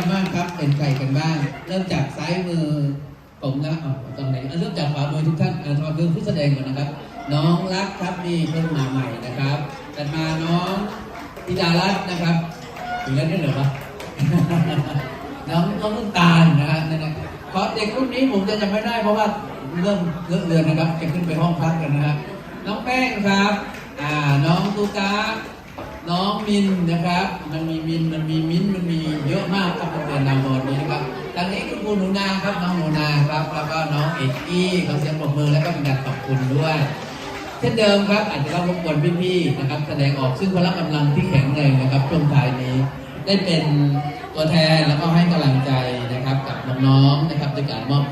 ันๆแต่ว่าสุดมากครับเป็นใครกันบ้าง เริ่มจากซ้ายมือผมนะอ๋อตรงไหนเอาเริ่มจากขวามือทุกท่านเอาขวามือผู้แสดงก่อนนะครับ น้องรักครับนี่เพิ่งมาใหม่นะครับถัดมาน้องธิดารัตน์นะครับถึงแล้วนี่เหรอวะน้องน้องลูกตาลนะฮะนั่นนะขอเด็กรุ่นนี้ผมจะจำไม่ได้เพราะว่าเริ่มเลอะเลือนนะครับจะขึ้นไปห้องพักกันนะฮะน้องแป้งครับอ่าน้องตูตาน้องมินนะครับ มันมีมินมันมีมิ้นมันมี นนางบอนนี้นะครับทางนี้คุณครูหนูนาครับน้องหนูนาครับ แล้วก็น้องเอกกี้ขอเสียงปรบมือแล้วก็เป็นการขอบคุณด้วย เช่นเดิมครับอาจจะต้องรบกวนพี่ๆนะครับแสดงออกซึ่งพละกำลังที่แข็งแรงนะครับช่วงท้ายนี้ ได้เป็นตัวแทนแล้วก็ให้กำลังใจนะครับกับน้องๆนะครับในการมอบ